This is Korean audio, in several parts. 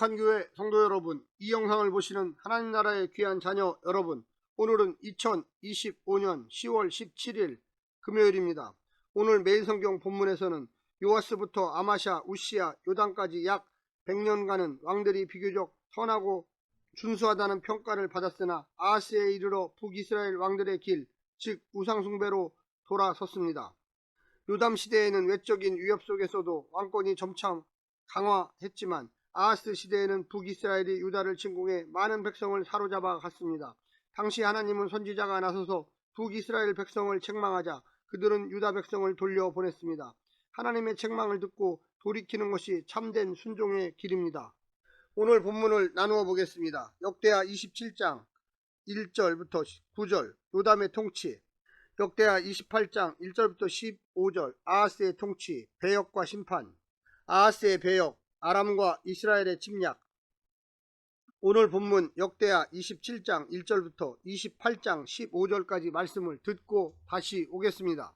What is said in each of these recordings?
거룩한 교회 성도 여러분, 이 영상을 보시는 하나님 나라의 귀한 자녀 여러분, 오늘은 2025년 10월 17일 금요일입니다. 오늘 매일 성경 본문에서는 요아스부터 아마샤, 우시야, 요단까지 약 100년간은 왕들이 비교적 선하고 준수하다는 평가를 받았으나 아하스에 이르러 북이스라엘 왕들의 길, 즉 우상숭배로 돌아섰습니다. 요담 시대에는 외적인 위협 속에서도 왕권이 점차 강화했지만 아하스 시대에는 북이스라엘이 유다를 침공해 많은 백성을 사로잡아 갔습니다. 당시 하나님은 선지자가 나서서 북이스라엘 백성을 책망하자 그들은 유다 백성을 돌려보냈습니다. 하나님의 책망을 듣고 돌이키는 것이 참된 순종의 길입니다. 오늘 본문을 나누어 보겠습니다. 역대하 27장 1절부터 9절 요담의 통치 역대하 28장 1절부터 15절 아하스의 통치 배역과 심판 아하스의 배역 아람과 이스라엘의 침략. 오늘 본문 역대하 27장 1절부터 28장 15절까지 말씀을 듣고 다시 오겠습니다.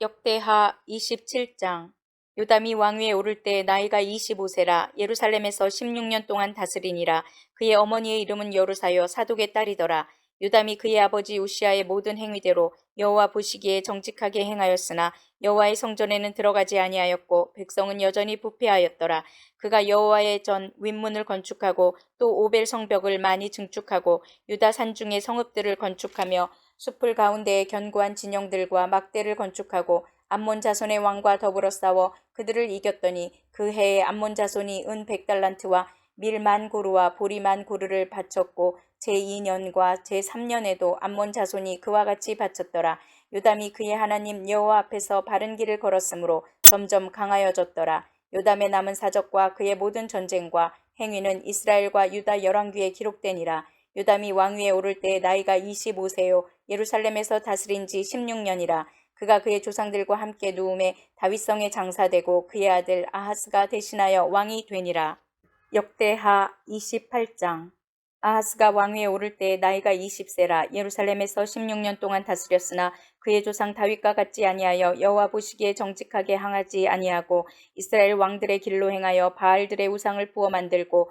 역대하 27장 요담이 왕위에 오를 때 나이가 25세라 예루살렘에서 16년 동안 다스리니라. 그의 어머니의 이름은 여루사요 사독의 딸이더라. 요담이 그의 아버지 우시아의 모든 행위대로 여호와 보시기에 정직하게 행하였으나 여호와의 성전에는 들어가지 아니하였고 백성은 여전히 부패하였더라 그가 여호와의 전 윗문을 건축하고 또 오벨 성벽을 많이 증축하고 유다 산중의 성읍들을 건축하며 숲을 가운데에 견고한 진영들과 막대를 건축하고 암몬 자손의 왕과 더불어 싸워 그들을 이겼더니 그 해에 암몬 자손이 은 백달란트와 밀만 고루와 보리만 고루를 바쳤고 제2년과 제3년에도 암몬 자손이 그와 같이 바쳤더라. 요담이 그의 하나님 여호와 앞에서 바른 길을 걸었으므로 점점 강하여졌더라. 요담의 남은 사적과 그의 모든 전쟁과 행위는 이스라엘과 유다 열왕기에 기록되니라. 요담이 왕위에 오를 때 나이가 25세요 예루살렘에서 다스린 지 16년이라. 그가 그의 조상들과 함께 누움에 다윗성에 장사되고 그의 아들 아하스가 대신하여 왕이 되니라. 역대하 28장 아하스가 왕위에 오를 때 나이가 20세라 예루살렘에서 16년 동안 다스렸으나 그의 조상 다윗과 같지 아니하여 여호와 보시기에 정직하게 항하지 아니하고 이스라엘 왕들의 길로 행하여 바알들의 우상을 부어 만들고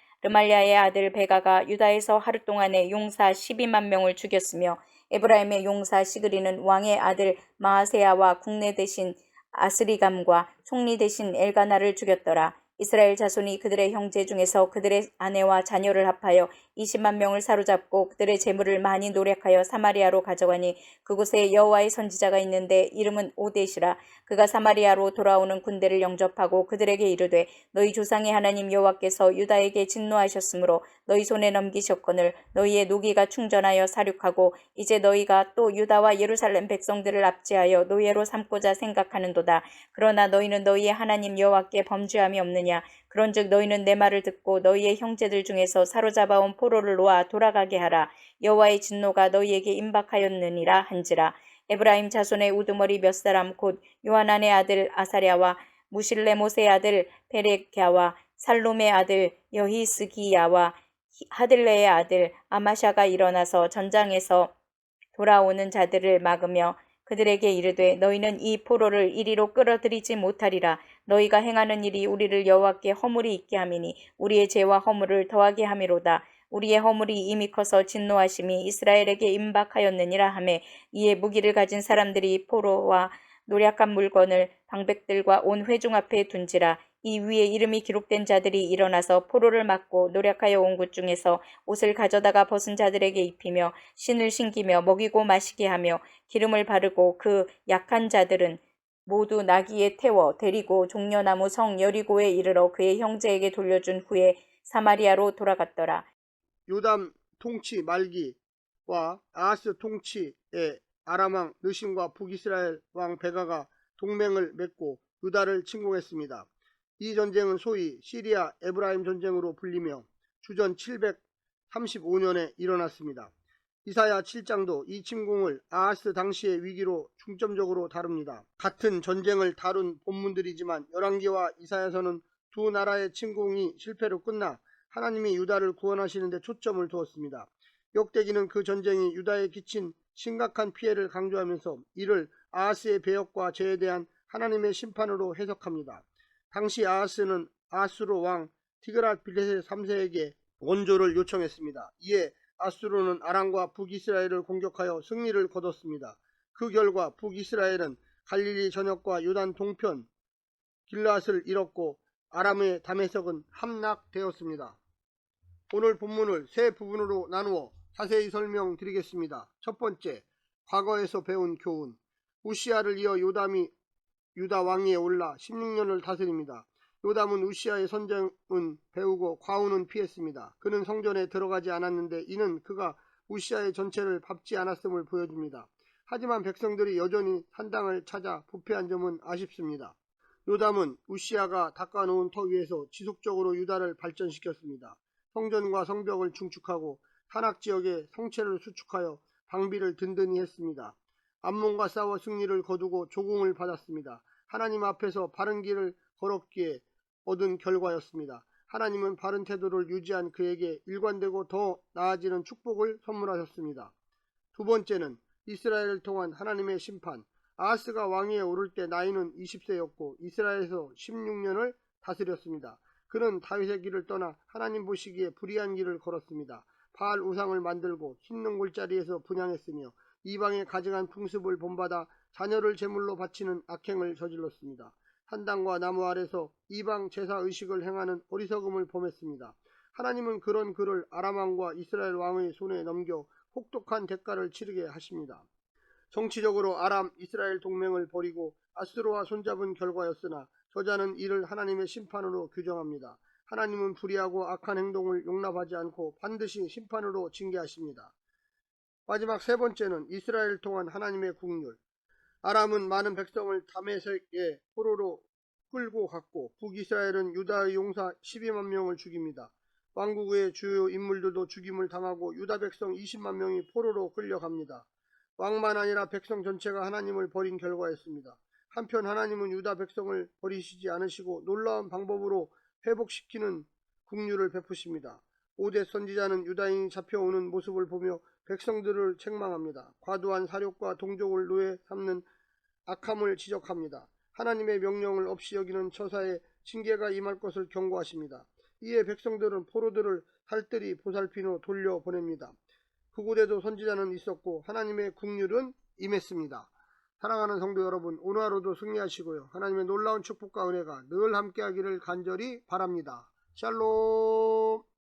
르말리아의 아들 베가가 유다에서 하루 동안에 용사 12만 명을 죽였으며 에브라임의 용사 시그리는 왕의 아들 마하세아와 국내 대신 아스리감과 총리 대신 엘가나를 죽였더라. 이스라엘 자손이 그들의 형제 중에서 그들의 아내와 자녀를 합하여 20만 명을 사로잡고 그들의 재물을 많이 노력하여 사마리아로 가져가니 그곳에 여호와의 선지자가 있는데 이름은 오데시라. 그가 사마리아로 돌아오는 군대를 영접하고 그들에게 이르되 너희 조상의 하나님 여호와께서 유다에게 진노하셨으므로 너희 손에 넘기셨거늘 너희의 노기가 충전하여 사륙하고 이제 너희가 또 유다와 예루살렘 백성들을 압제하여 노예로 삼고자 생각하는도다. 그러나 너희는 너희의 하나님 여호와께 범죄함이 없느냐 그런즉 너희는 내 말을 듣고 너희의 형제들 중에서 사로잡아 온 포로를 놓아 돌아가게 하라. 여호와의 진노가 너희에게 임박하였느니라 한지라. 에브라임 자손의 우두머리 몇 사람 곧 요하난의 아들 아사랴와 무실레못의 아들 베레캬와 살롬의 아들 여히스기야와 하들레의 아들 아마샤가 일어나서 전장에서 돌아오는 자들을 막으며 그들에게 이르되 너희는 이 포로를 이리로 끌어들이지 못하리라 너희가 행하는 일이 우리를 여호와께 허물이 있게 함이니 우리의 죄와 허물을 더하게 함이로다. 우리의 허물이 이미 커서 진노하심이 이스라엘에게 임박하였느니라 하매 이에 무기를 가진 사람들이 포로와 노략한 물건을 방백들과 온 회중 앞에 둔지라. 이 위에 이름이 기록된 자들이 일어나서 포로를 막고 노력하여 온 곳 중에서 옷을 가져다가 벗은 자들에게 입히며 신을 신기며 먹이고 마시게 하며 기름을 바르고 그 약한 자들은 모두 나귀에 태워 데리고 종려나무 성 여리고에 이르러 그의 형제에게 돌려준 후에 사마리아로 돌아갔더라. 요담 통치 말기와 아하스 통치의 아람왕 느심과 북이스라엘 왕 베가가 동맹을 맺고 유다를 침공했습니다. 이 전쟁은 소위 시리아 에브라임 전쟁으로 불리며 주전 735년에 일어났습니다. 이사야 7장도 이 침공을 아하스 당시의 위기로 중점적으로 다룹니다. 같은 전쟁을 다룬 본문들이지만 열왕기와 이사야서는 두 나라의 침공이 실패로 끝나 하나님이 유다를 구원하시는 데 초점을 두었습니다. 역대기는 그 전쟁이 유다에 끼친 심각한 피해를 강조하면서 이를 아하스의 배역과 죄에 대한 하나님의 심판으로 해석합니다. 당시 아하스는 아수르 왕 티그랏 빌레세 3세에게 원조를 요청했습니다. 이에 아수르는 아람과 북이스라엘을 공격하여 승리를 거뒀습니다. 그 결과 북이스라엘은 갈릴리 전역과 요단 동편 길라앗을 잃었고 아람의 담에석은 함락되었습니다. 오늘 본문을 세 부분으로 나누어 자세히 설명드리겠습니다. 첫 번째, 과거에서 배운 교훈. 우시아를 이어 요담이 유다 왕위에 올라 16년을 다스립니다. 요담은 우시아의 선정은 배우고 과우는 피했습니다. 그는 성전에 들어가지 않았는데 이는 그가 우시아의 전체를 밟지 않았음을 보여줍니다. 하지만 백성들이 여전히 산당을 찾아 부패한 점은 아쉽습니다. 요담은 우시아가 닦아놓은 터 위에서 지속적으로 유다를 발전시켰습니다. 성전과 성벽을 중축하고 산악 지역에 성체를 수축하여 방비를 든든히 했습니다. 암몬과 싸워 승리를 거두고 조공을 받았습니다. 하나님 앞에서 바른 길을 걸었기에 얻은 결과였습니다. 하나님은 바른 태도를 유지한 그에게 일관되고 더 나아지는 축복을 선물하셨습니다. 두 번째는 이스라엘을 통한 하나님의 심판. 아하스가 왕위에 오를 때 나이는 20세였고 이스라엘에서 16년을 다스렸습니다. 그는 다윗의 길을 떠나 하나님 보시기에 불의한 길을 걸었습니다. 바알 우상을 만들고 흰는 골짜리에서 분양했으며 이방의 가증한 풍습을 본받아 자녀를 제물로 바치는 악행을 저질렀습니다. 산당과 나무 아래서 이방 제사 의식을 행하는 어리석음을 범했습니다. 하나님은 그런 그를 아람왕과 이스라엘 왕의 손에 넘겨 혹독한 대가를 치르게 하십니다. 정치적으로 아람 이스라엘 동맹을 버리고 아스로와 손잡은 결과였으나 저자는 이를 하나님의 심판으로 규정합니다. 하나님은 불의하고 악한 행동을 용납하지 않고 반드시 심판으로 징계하십니다. 마지막 세 번째는 이스라엘을 통한 하나님의 국률. 아람은 많은 백성을 다메섹에 포로로 끌고 갔고 북이스라엘은 유다의 용사 12만 명을 죽입니다. 왕국의 주요 인물들도 죽임을 당하고 유다 백성 20만 명이 포로로 끌려갑니다. 왕만 아니라 백성 전체가 하나님을 버린 결과였습니다. 한편 하나님은 유다 백성을 버리시지 않으시고 놀라운 방법으로 회복시키는 국류를 베푸십니다. 오대 선지자는 유다인이 잡혀오는 모습을 보며 백성들을 책망합니다. 과도한 사욕과 동족을 노예 삼는 악함을 지적합니다. 하나님의 명령을 없이 여기는 처사에 징계가 임할 것을 경고하십니다. 이에 백성들은 포로들을 살뜰히 보살피노 돌려보냅니다. 그곳에도 선지자는 있었고 하나님의 국률은 임했습니다. 사랑하는 성도 여러분, 오늘 하루도 승리하시고요. 하나님의 놀라운 축복과 은혜가 늘 함께하기를 간절히 바랍니다. 샬롬!